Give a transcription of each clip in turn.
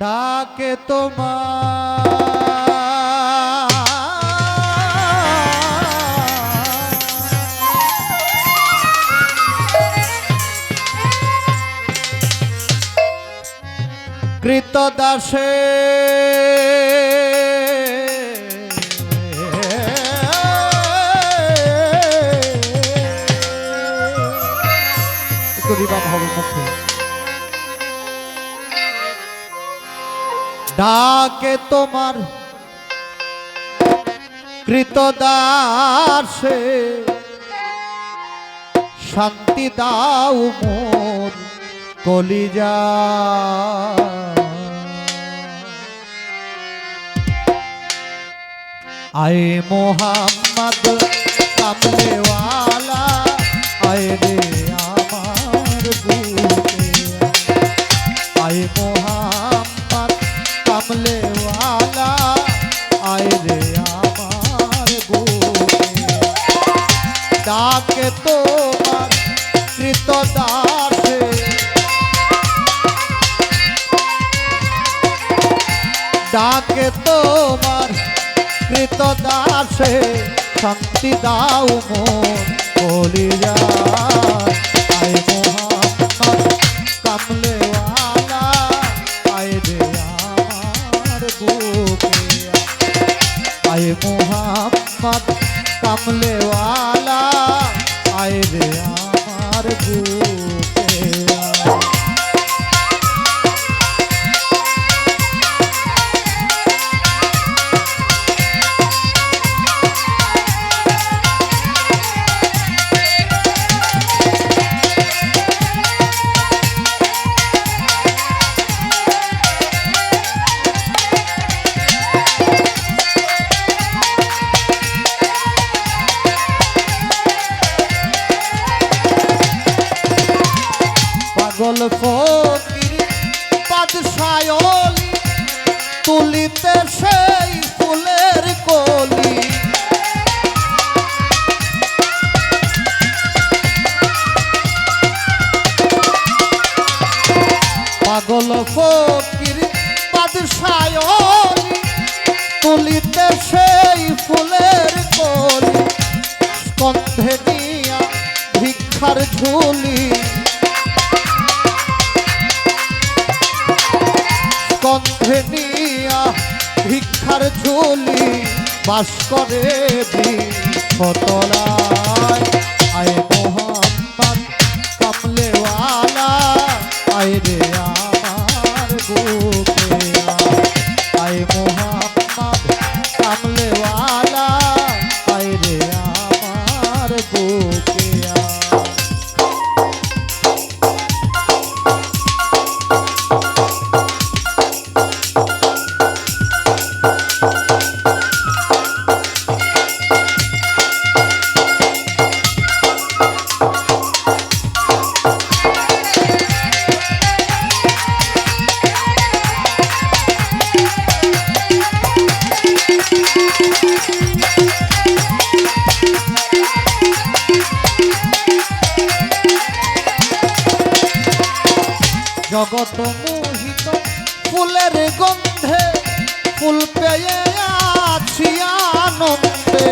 ডাকে তোমার। করিবা ভব মুখে। ডাকে তোমার কৃতদাসে। শান্তি দাও মোর কলিজা। আয়ে মোহাম্মদ কামলেওয়ালা কৃতদাসে শান্তি দাও মন বলি আয় মোহাম্মদ কামলেওয়ালা আয় রে আমার বুকে। আয় মোহাম্মদ কামলেওয়ালা আয় রে আমার বুকে। বাদশায়লি তুলিতে সেই ফুলের কলি। পাগল ফকির বাদশায়লি তুলিতে সেই ফুলের কলি। স্কন্ধে নিয়া ভিক্ষার ঝুলি স্কন্ধে নিয়া ভিক্ষার ঝুলি বাস করে কতলায় আয় মোহাম্মদ জগত মোহিত, ফুলের গন্ধে ফুল পেয়ে আছি আনন্দে।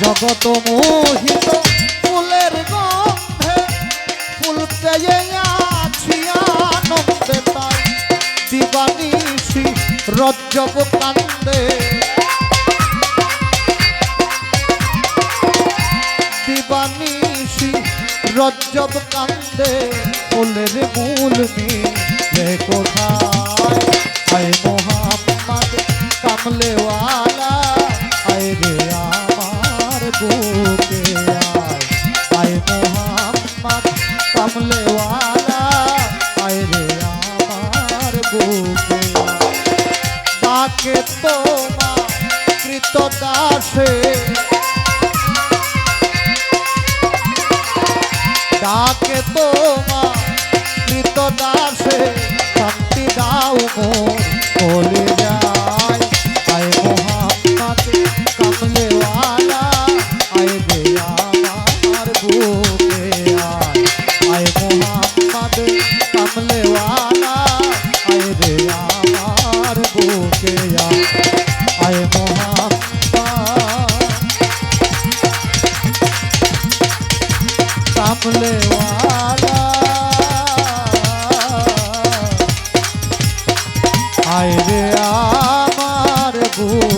জগত মোহিত, ফুলের গন্ধে ফুল পেয়ে আছি আনন্দে। তাই দিবানিশি রজ্জব কান্দে রজ্জব কান্দে ফুলের মূল মিলে কোথায়? আয়। মোহাম্মদ কামলেওয়ালা আয় রে আমার বুকে আয়। আয় মোহাম্মদ কৃতদাসে ডাকে তোমার কৃত আয় রে আমার বুক